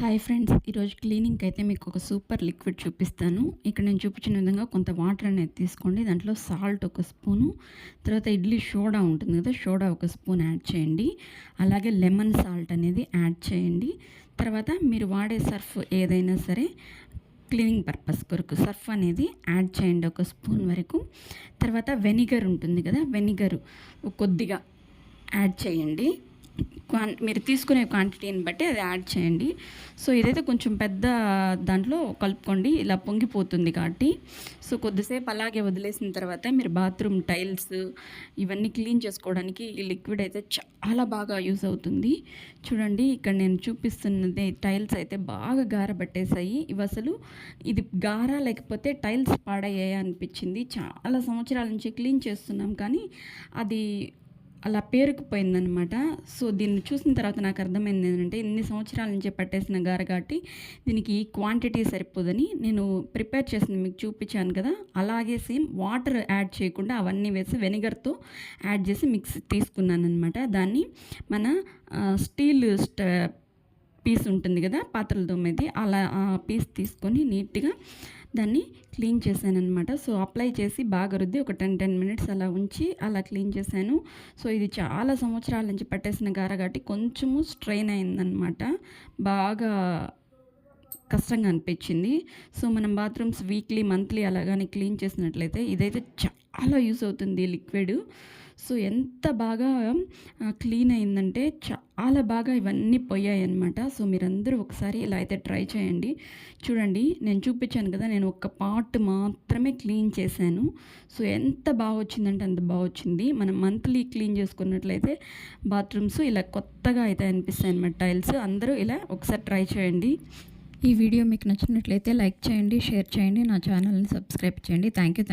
Hi friends ఈరోజు క్లీనింగ్కి అయితే మీకు ఒక సూపర్ లిక్విడ్ చూపిస్తాను. ఇక్కడ నేను చూపించిన విధంగా కొంత వాటర్ అనేది తీసుకోండి. దాంట్లో సాల్ట్ ఒక స్పూను తర్వాత ఇడ్లీ సోడా ఉంటుంది కదా సోడా ఒక స్పూన్ యాడ్ చేయండి. అలాగే లెమన్ సాల్ట్ అనేది యాడ్ చేయండి. తర్వాత మీరు వాడే సర్ఫ్ ఏదైనా సరే క్లీనింగ్ పర్పస్ కొరకు సర్ఫ్ అనేది యాడ్ చేయండి ఒక స్పూన్ వరకు. తర్వాత వెనిగర్ ఉంటుంది కదా వెనిగర్ కొద్దిగా యాడ్ చేయండి. క్వాన్ మీరు తీసుకునే క్వాంటిటీని బట్టి అది యాడ్ చేయండి. సో ఇదైతే కొంచెం పెద్ద దాంట్లో కలుపుకోండి ఇలా పొంగిపోతుంది కాబట్టి. సో కొద్దిసేపు అలాగే వదిలేసిన తర్వాత మీరు బాత్రూమ్ టైల్స్ ఇవన్నీ క్లీన్ చేసుకోవడానికి ఈ లిక్విడ్ అయితే చాలా బాగా యూస్ అవుతుంది. చూడండి ఇక్కడ నేను చూపిస్తున్నది టైల్స్ అయితే బాగా గారబట్టేశాయి. ఇవి అసలు ఇది గార లేకపోతే టైల్స్ పాడయ్యాయి అనిపించింది. చాలా సంవత్సరాల నుంచి క్లీన్ చేస్తున్నాం కానీ అది అలా పేరుకుపోయిందనమాట సో దీన్ని చూసిన తర్వాత నాకు అర్థమైంది ఏంటంటే ఇన్ని సంవత్సరాల నుంచి పట్టేసిన గారు కాబట్టి దీనికి క్వాంటిటీ సరిపోదని నేను ప్రిపేర్ చేసింది మీకు చూపించాను కదా. అలాగే సేమ్ వాటర్ యాడ్ చేయకుండా అవన్నీ వేసి వెనిగర్తో యాడ్ చేసి మిక్స్ తీసుకున్నాను అనమాట దాన్ని మన స్టీల్ స్ట పీస్ ఉంటుంది కదా పాత్రలు తోమేది. అలా ఆ పీస్ తీసుకొని నీట్గా దాన్ని క్లీన్ చేశాను అనమాట సో అప్లై చేసి బాగా రుద్ది ఒక టెన్ టెన్ మినిట్స్ అలా ఉంచి అలా క్లీన్ చేశాను. సో ఇది చాలా సంవత్సరాల నుంచి పట్టేసిన గార కొంచెము స్ట్రెయిన్ అయిందనమాట బాగా కష్టంగా అనిపించింది. సో మనం బాత్రూమ్స్ వీక్లీ మంత్లీ అలాగానే క్లీన్ చేసినట్లయితే ఇదైతే చాలా యూస్ అవుతుంది లిక్విడ్. సో ఎంత బాగా క్లీన్ అయిందంటే చాలా బాగా ఇవన్నీ పోయాయి అనమాట సో మీరందరూ ఒకసారి ఇలా అయితే ట్రై చేయండి. చూడండి నేను చూపించాను కదా నేను ఒక పార్ట్ మాత్రమే క్లీన్ చేశాను. సో ఎంత బాగా వచ్చిందంటే అంత బాగా వచ్చింది. మనం మంత్లీ క్లీన్ చేసుకున్నట్లయితే బాత్రూమ్స్ ఇలా కొత్తగా అయితే అనిపిస్తాయి అనమాట టైల్స్. అందరూ ఇలా ఒకసారి ట్రై చేయండి. ఈ వీడియో మీకు నచ్చినట్లయితే లైక్ చేయండి షేర్ చేయండి నా ఛానల్ని సబ్స్క్రైబ్ చేయండి. Thank you